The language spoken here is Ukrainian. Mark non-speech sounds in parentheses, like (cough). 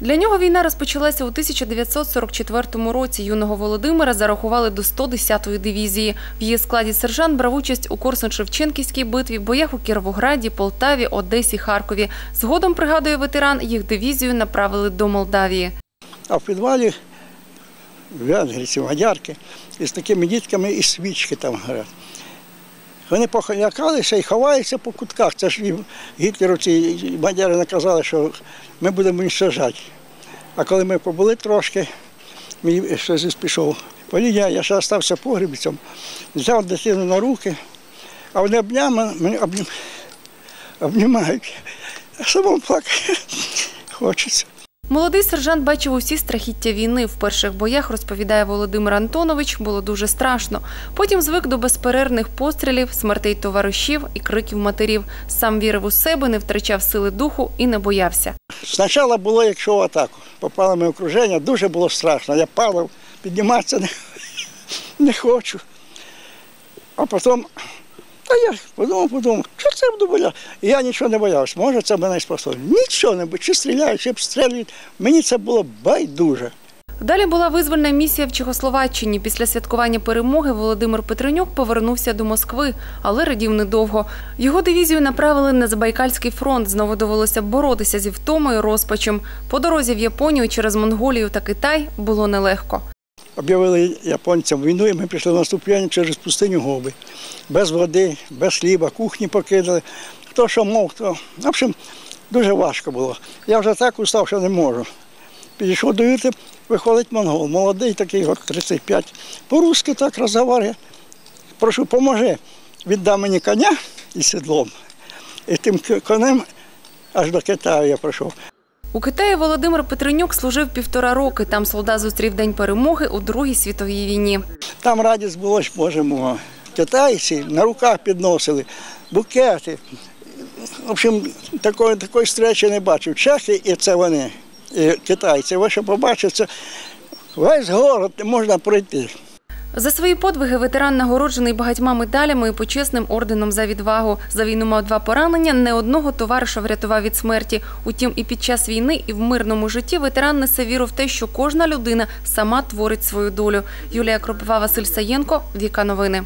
Для нього війна розпочалася у 1944 році. Юного Володимира зарахували до 110-ї дивізії. В її складі сержант брав участь у Корсун-Шевченківській битві, боях у Кіровограді, Полтаві, Одесі, Харкові. Згодом, пригадує ветеран, їх дивізію направили до Молдавії. А в підвалі венгрівці, мадярки із такими дітками і свічки там горять. Вони похолякалися і ховаються по кутках. Це ж їм гітлерівці і мадяри наказали, що ми будемо сажати. А коли ми побули трошки, мій щось пішов. Поліня, я ще залишився погрібцем, взяв дитину на руки, а вони обнями, мене обнімають. А самому плакати (laughs) хочеться. Молодий сержант бачив усі страхіття війни. В перших боях, розповідає Володимир Антонович, було дуже страшно. Потім звик до безперервних пострілів, смертей товаришів і криків матерів. Сам вірив у себе, не втрачав сили духу і не боявся. Спочатку було, як йшов в атаку. Попали ми в окруження, дуже було страшно. Я падав, підніматися не, не хочу. А потім, та я подумав, подумав, це буду боятися? Я нічого не боявся. Може, це мене спасло. Нічого не боюсь, чи стріляють, чи обстрілюють. Мені це було байдуже. Далі була визвольна місія в Чехословаччині. Після святкування перемоги Володимир Петренюк повернувся до Москви, але радів недовго. Його дивізію направили на Забайкальський фронт. Знову довелося боротися зі втомою, розпачем. По дорозі в Японію через Монголію та Китай було нелегко. Об'явили японцям війну, і ми пішли в наступлення через пустиню Гоби. Без води, без хліба, кухні покидали. Хто що мов, хто. В общем, дуже важко було. Я вже так устав, що не можу. Підійшов до юрти, виходить монгол, молодий такий, 35. По-русски так розговорює. Прошу, поможи. Віддав мені коня із седлом. І тим конем аж до Китаю я пройшов. У Китаї Володимир Петренюк служив півтора роки. Там солдат зустрів День перемоги у Другій світовій війні. Там радість було, ж, Боже мого. Китайці на руках підносили, букети. В общем, такої, такої зустрічі не бачив. Чехи і це вони, і китайці. Ви що побачите, весь город можна пройти. За свої подвиги ветеран нагороджений багатьма медалями і почесним орденом за відвагу. За війну мав два поранення. Не одного товариша врятував від смерті. Утім, і під час війни, і в мирному житті ветеран несе віру в те, що кожна людина сама творить свою долю. Юлія Кропива, Василь Саєнко, Віка Новини.